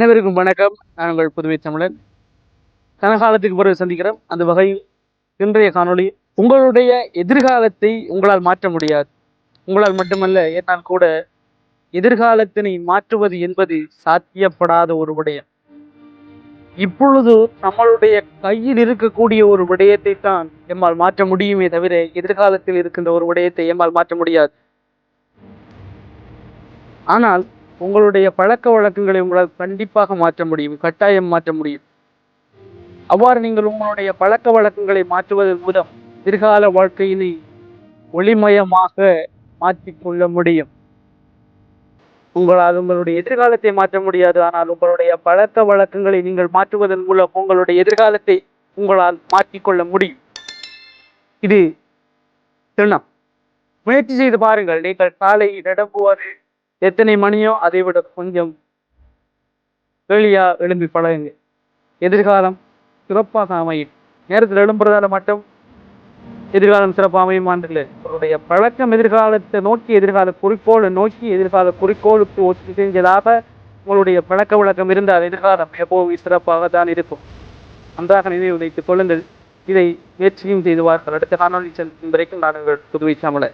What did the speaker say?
அனைவருக்கும் வணக்கம். நாங்கள் புதுமை புதுவை தமிழன். கனகாலத்துக்கு பிறகு சந்திக்கிறோம். அந்த வகையில் இன்றைய காணொளி உங்களுடைய எதிர்காலத்தை உங்களால் மாற்ற முடியாது. உங்களால் மட்டுமல்ல என்னால் கூட எதிர்காலத்தினை மாற்றுவது என்பது சாத்தியப்படாத ஒரு விடயம். இப்பொழுது நம்மளுடைய கையில் இருக்கக்கூடிய ஒரு விடயத்தை தான் எம்மால் மாற்ற முடியுமே தவிர எதிர்காலத்தில் இருக்கின்ற ஒரு விடயத்தை எம்மால் மாற்ற முடியாது. ஆனால் உங்களுடைய பழக்க வழக்கங்களை உங்களால் கண்டிப்பாக மாற்ற முடியும் கட்டாயம் மாற்ற முடியும். அவ்வாறு நீங்கள் உங்களுடைய பழக்க வழக்கங்களை மாற்றுவதன் மூலம் எதிர்கால வாழ்க்கையினை ஒளிமயமாக மாற்றிக்கொள்ள முடியும். உங்களால் உங்களுடைய எதிர்காலத்தை மாற்ற முடியாது ஆனால் உங்களுடைய பழக்க வழக்கங்களை நீங்கள் மாற்றுவதன் மூலம் உங்களுடைய எதிர்காலத்தை உங்களால் மாற்றிக்கொள்ள முடியும். இது திண்ணம். முயற்சி செய்து பாருங்கள் நீங்கள் காலை நடப்புவது எத்தனை மணியோ அதை விட கொஞ்சம் வெளியா எழும்பி பழகுங்க எதிர்காலம் சிறப்பாக அமையும். நேரத்தில் எழும்புறதால மட்டும் எதிர்காலம் சிறப்பாக அமையுமான்றில்லை அவருடைய பழக்கம் எதிர்காலத்தை நோக்கி எதிர்கால குறிக்கோளை நோக்கி எதிர்கால குறிக்கோளுக்கு ஒத்து செஞ்சதாக உங்களுடைய பழக்க வழக்கம் இருந்தால் எதிர்காலம் எப்போவும் சிறப்பாக தான் இருக்கும். நன்றாக நினைவு வைத்துக் கொள்ளுங்கள். இதை முயற்சியும் செய்து வார்கள் அடுத்த காணொலி செல்லும் வரைக்கும் நான் உங்கள் புதுவை சாமலை